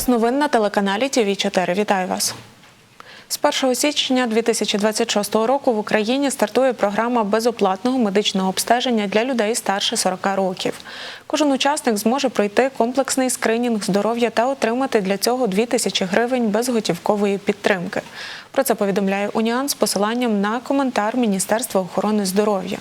Час новин на телеканалі ТВ 4 Вітаю вас. З 1 січня 2026 року в Україні стартує програма безоплатного медичного обстеження для людей старше 40 років. Кожен учасник зможе пройти комплексний скринінг здоров'я та отримати для цього 2 тисячі гривень безготівкової підтримки. Про це повідомляє Уніан з посиланням на коментар Міністерства охорони здоров'я.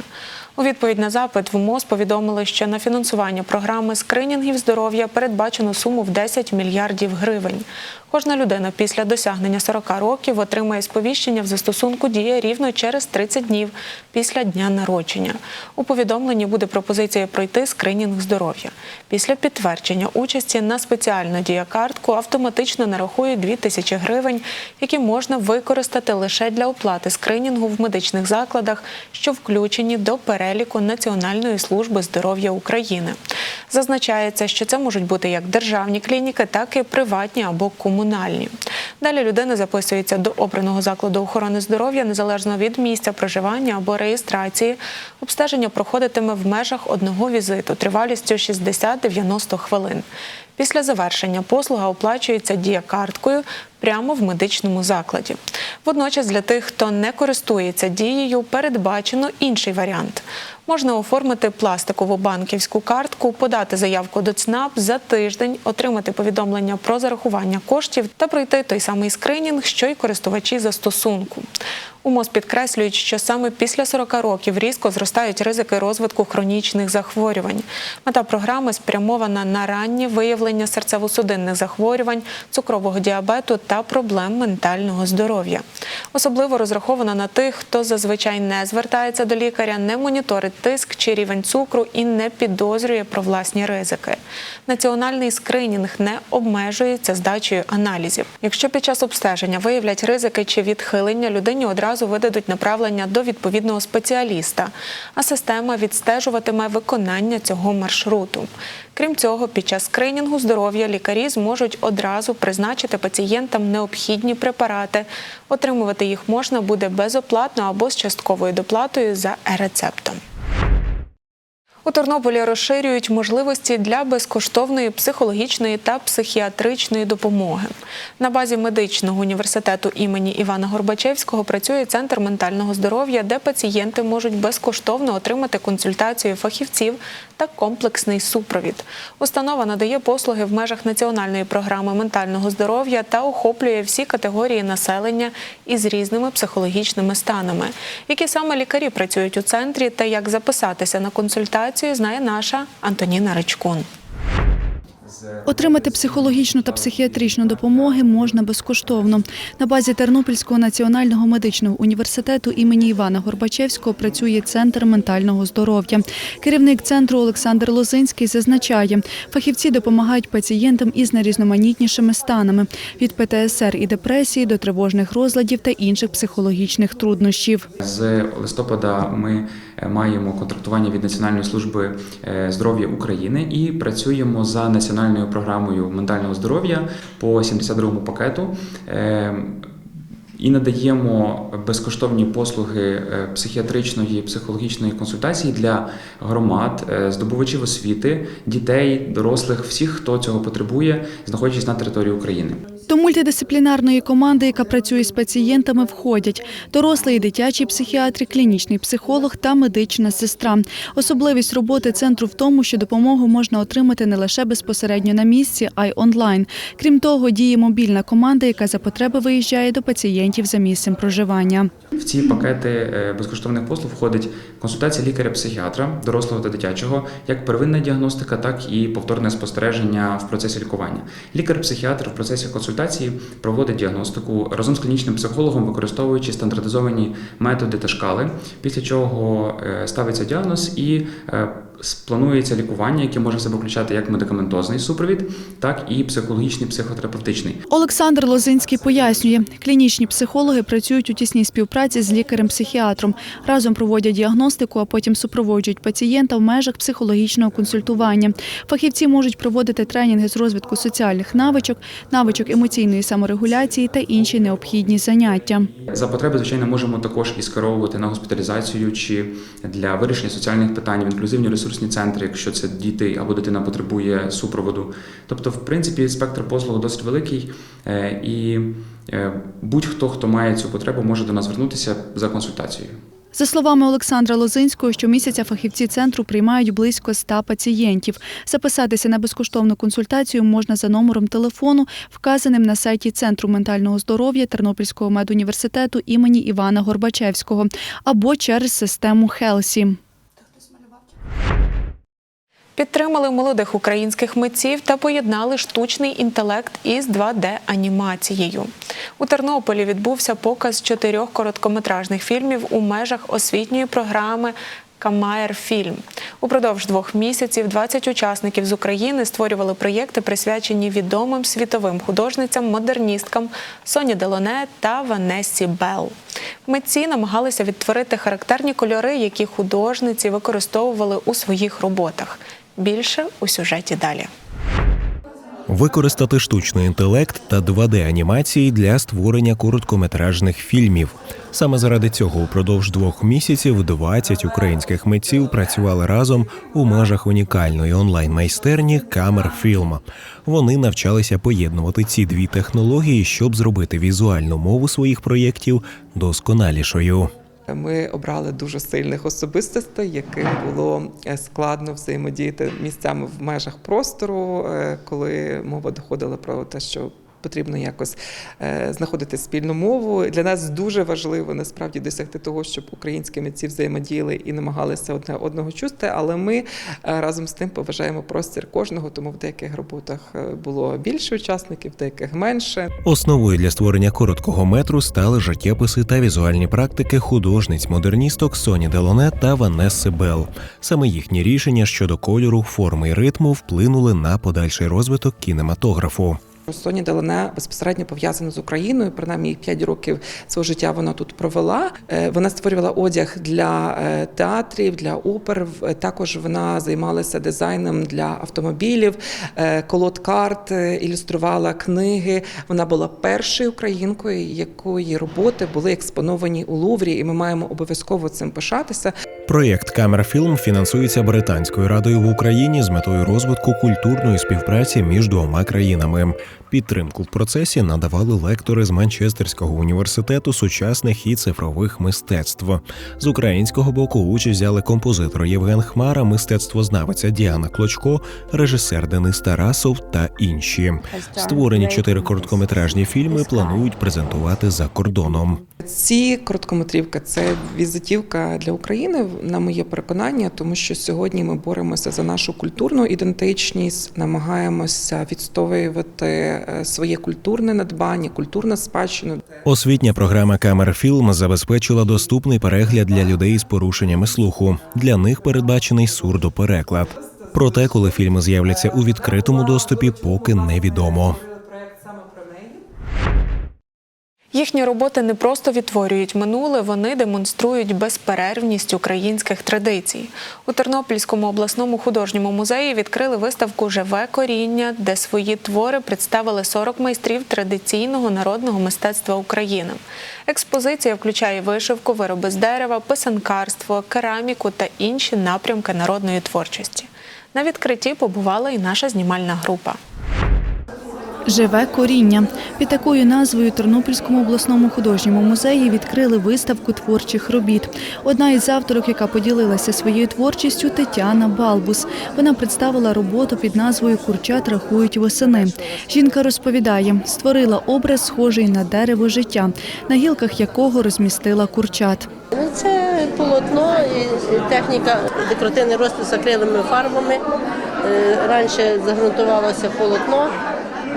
У відповідь на запит в МОЗ повідомили, що на фінансування програми скринінгів здоров'я передбачено суму в 10 мільярдів гривень. Кожна людина після досягнення 40 років отримає сповіщення в застосунку дія рівно через 30 днів після дня народження. У повідомленні буде пропозиція пройти скринінг здоров'я. Після підтвердження участі на спеціальну діякартку автоматично нарахують 2 тисячі гривень, які можна використати лише для оплати скринінгу в медичних закладах, що включені до переліку Національної служби здоров'я України. Зазначається, що це можуть бути як державні клініки, так і приватні або комунальні. Далі людина записується до обраного закладу охорони здоров'я незалежно від місця проживання або реєстрації. Обстеження проходитиме в межах одного візиту тривалістю 60-90 хвилин. Після завершення послуга оплачується діякарткою прямо в медичному закладі. Водночас для тих, хто не користується дією, передбачено інший варіант. Можна оформити пластикову банківську картку, подати заявку до ЦНАП за тиждень, отримати повідомлення про зарахування коштів та пройти той самий скринінг, що й користувачі застосунку. У МОЗ підкреслюють, що саме після 40 років різко зростають ризики розвитку хронічних захворювань. Мета програми спрямована на раннє виявлення серцево-судинних захворювань, цукрового діабету та проблем ментального здоров'я. Особливо розрахована на тих, хто зазвичай не звертається до лікаря, не моніторить тиск чи рівень цукру і не підозрює про власні ризики. Національний скринінг не обмежується здачею аналізів. Якщо під час обстеження виявлять ризики чи відхилення, людині одразу видадуть направлення до відповідного спеціаліста, а система відстежуватиме виконання цього маршруту. Крім цього, під час скринінгу здоров'я лікарі зможуть одразу призначити пацієнтам необхідні препарати. Отримувати їх можна буде безоплатно або з частковою доплатою за е-рецептом. У Тернополі розширюють можливості для безкоштовної психологічної та психіатричної допомоги. На базі медичного університету імені Івана Горбачевського працює центр ментального здоров'я, де пацієнти можуть безкоштовно отримати консультацію фахівців та комплексний супровід. Установа надає послуги в межах національної програми ментального здоров'я та охоплює всі категорії населення із різними психологічними станами. Які саме лікарі працюють у центрі та як записатися на консультацію, знає наша Антоніна Речкун. Отримати психологічну та психіатричну допомоги можна безкоштовно. На базі Тернопільського національного медичного університету імені Івана Горбачевського працює центр ментального здоров'я. Керівник центру Олександр Лозинський зазначає, фахівці допомагають пацієнтам із найрізноманітнішими станами від ПТСР і депресії до тривожних розладів та інших психологічних труднощів. З листопада ми маємо контрактування від Національної служби е, здоров'я України і працюємо за національною програмою ментального здоров'я по 72-му пакету. Е, І надаємо безкоштовні послуги е, психіатричної, психологічної консультації для громад, е, здобувачів освіти, дітей, дорослих, всіх, хто цього потребує, знаходячись на території України. До мультидисциплінарної команди, яка працює з пацієнтами, входять дорослий і дитячий психіатр, клінічний психолог та медична сестра. Особливість роботи центру в тому, що допомогу можна отримати не лише безпосередньо на місці, а й онлайн. Крім того, діє мобільна команда, яка за потреби виїжджає до пацієнтів за місцем проживання. В ці пакети е, безкоштовних послуг входить консультація лікаря-психіатра, дорослого та дитячого, як первинна діагностика, так і повторне спостереження в процесі лікування. Лікар-психіатр в процесі консультації проводить діагностику разом з клінічним психологом, використовуючи стандартизовані методи та шкали, після чого е, ставиться діагноз і е, планується лікування, яке може себе включати як медикаментозний супровід, так і психологічний психотерапевтичний. Олександр Лозинський пояснює, клінічні психологи працюють у тісній співпраці з лікарем-психіатром. Разом проводять діагностику, а потім супроводжують пацієнта в межах психологічного консультування. Фахівці можуть проводити тренінги з розвитку соціальних навичок, навичок емоційної саморегуляції та інші необхідні заняття. За потреби, звичайно, можемо також і скеровувати на госпіталізацію чи для вирішення соціальних питань інклюзивні ресурсні центри, якщо це діти або дитина потребує супроводу. Тобто, в принципі, спектр послуг досить великий, е, і е, будь-хто, хто має цю потребу, може до нас звернутися за консультацією. За словами Олександра Лозинського, щомісяця фахівці центру приймають близько 100 пацієнтів. Записатися на безкоштовну консультацію можна за номером телефону, вказаним на сайті Центру ментального здоров'я Тернопільського медуніверситету імені Івана Горбачевського або через систему Хелсі. Підтримали молодих українських митців та поєднали штучний інтелект із 2D-анімацією. У Тернополі відбувся показ чотирьох короткометражних фільмів у межах освітньої програми Камаєр Фільм. Упродовж двох місяців 20 учасників з України створювали проєкти, присвячені відомим світовим художницям, модерністкам Соні Делоне та Ванессі Белл. Митці намагалися відтворити характерні кольори, які художниці використовували у своїх роботах. Більше у сюжеті далі. Використати штучний інтелект та 2D-анімації для створення короткометражних фільмів. Саме заради цього упродовж двох місяців 20 українських митців працювали разом у межах унікальної онлайн-майстерні Камер Філм. Вони навчалися поєднувати ці дві технології, щоб зробити візуальну мову своїх проєктів досконалішою. Ми обрали дуже сильних особистостей, яким було е, складно взаємодіяти місцями в межах простору, е, коли мова доходила про те, що потрібно якось е, знаходити спільну мову. Для нас дуже важливо насправді досягти того, щоб українські митці взаємодіяли і намагалися одне одного чути. Але ми е, разом з тим поважаємо простір кожного, тому в деяких роботах е, було більше учасників, в деяких менше. Основою для створення короткого метру стали життєписи та візуальні практики художниць-модерністок Соні Делоне та Ванесси Белл. Саме їхні рішення щодо кольору, форми і ритму вплинули на подальший розвиток кінематографу. Соні Делоне безпосередньо пов'язана з Україною. Принаймні 5 років свого життя вона тут провела. Е, Вона створювала одяг для е, театрів, для опер. В- Також вона займалася дизайном для автомобілів, е, колод карт, е, ілюструвала книги. Вона була першою українкою, якої роботи були експоновані у Луврі, і ми маємо обов'язково цим пишатися. Проєкт Камерфілм фінансується Британською радою в Україні з метою розвитку культурної співпраці між двома країнами. Підтримку в процесі надавали лектори з Манчестерського університету сучасних і цифрових мистецтв. З українського боку участь взяли композитор Євген Хмара, мистецтвознавиця Діана Клочко, режисер Денис Тарасов та інші. Створені чотири короткометражні фільми планують презентувати за кордоном. Ці короткометрівки це візитівка для України, на моє переконання, тому що сьогодні ми боремося за нашу культурну ідентичність, намагаємося відстоювати е, своє культурне надбання, культурну спадщину. Освітня програма Камерфілм забезпечила доступний перегляд для людей з порушеннями слуху. Для них передбачений сурдопереклад. Проте, коли фільми з'являться у відкритому доступі, поки невідомо. Їхні роботи не просто відтворюють минуле, вони демонструють безперервність українських традицій. У Тернопільському обласному художньому музеї відкрили виставку Живе коріння, де свої твори представили 40 майстрів традиційного народного мистецтва України. Експозиція включає вишивку, вироби з дерева, писанкарство, кераміку та інші напрямки народної творчості. На відкритті побувала і наша знімальна група. Живе коріння під такою назвою Тернопільському обласному художньому музеї відкрили виставку творчих робіт. Одна із авторок, яка поділилася своєю творчістю, Тетяна Балбус. Вона представила роботу під назвою Курчат рахують восени. Жінка розповідає, створила образ, схожий на дерево життя, на гілках якого розмістила курчат. Ну, Це полотно техніка декоративний розпис акриловими фарбами. Е, Раніше загрунтувалося полотно,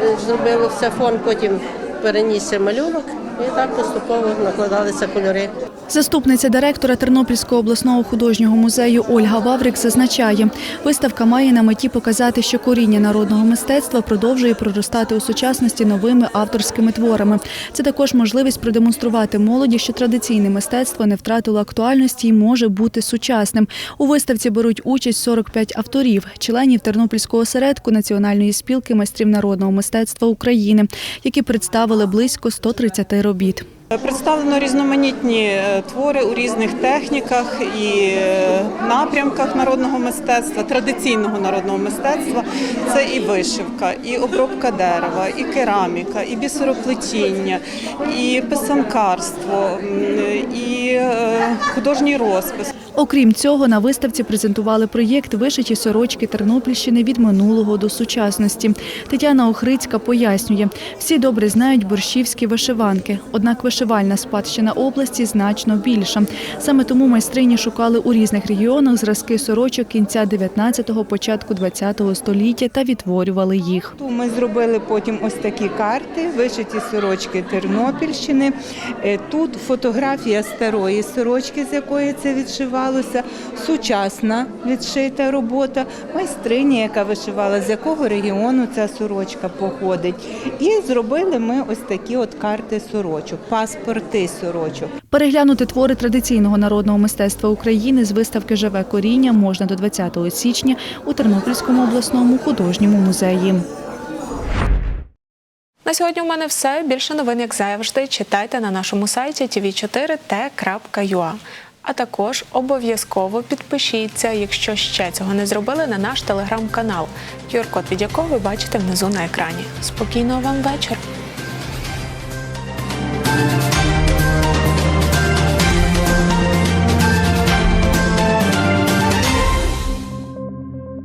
е, зробилося фон, потім перенісся малюнок і так поступово накладалися кольори. Заступниця директора Тернопільського обласного художнього музею Ольга Ваврик зазначає, виставка має на меті показати, що коріння народного мистецтва продовжує проростати у сучасності новими авторськими творами. Це також можливість продемонструвати молоді, що традиційне мистецтво не втратило актуальності і може бути сучасним. У виставці беруть участь 45 авторів, членів Тернопільського осередку Національної спілки майстрів народного мистецтва України, які представили близько 130 робіт. Представлено різноманітні е, твори у різних техніках і е, напрямках народного мистецтва, традиційного народного мистецтва. Це і вишивка, і обробка дерева, і кераміка, і бісероплетіння, і писанкарство, і е, художній розпис. Окрім цього, на виставці презентували проєкт Вишиті сорочки Тернопільщини від минулого до сучасності. Тетяна Охрицька пояснює, всі добре знають борщівські вишиванки, однак вишивальна спадщина області значно більша. Саме тому майстрині шукали у різних регіонах зразки сорочок кінця 19-го, початку 20-го століття та відтворювали їх. Ми зробили потім ось такі карти, вишиті сорочки Тернопільщини. Е, Тут фотографія старої сорочки, з якої це відшивалося, сучасна відшита робота, майстриня, яка вишивала, з якого регіону ця сорочка походить. І зробили ми ось такі от карти сорочок, паспорти сорочок. Переглянути твори традиційного народного мистецтва України з виставки Живе коріння можна до 20 січня у Тернопільському обласному художньому музеї. На сьогодні у мене все. Більше новин, як завжди, читайте на нашому сайті tv4t.ua. А також обов'язково підпишіться, якщо ще цього не зробили, на наш телеграм-канал, QR-код від якого ви бачите внизу на екрані. Спокійного вам вечора!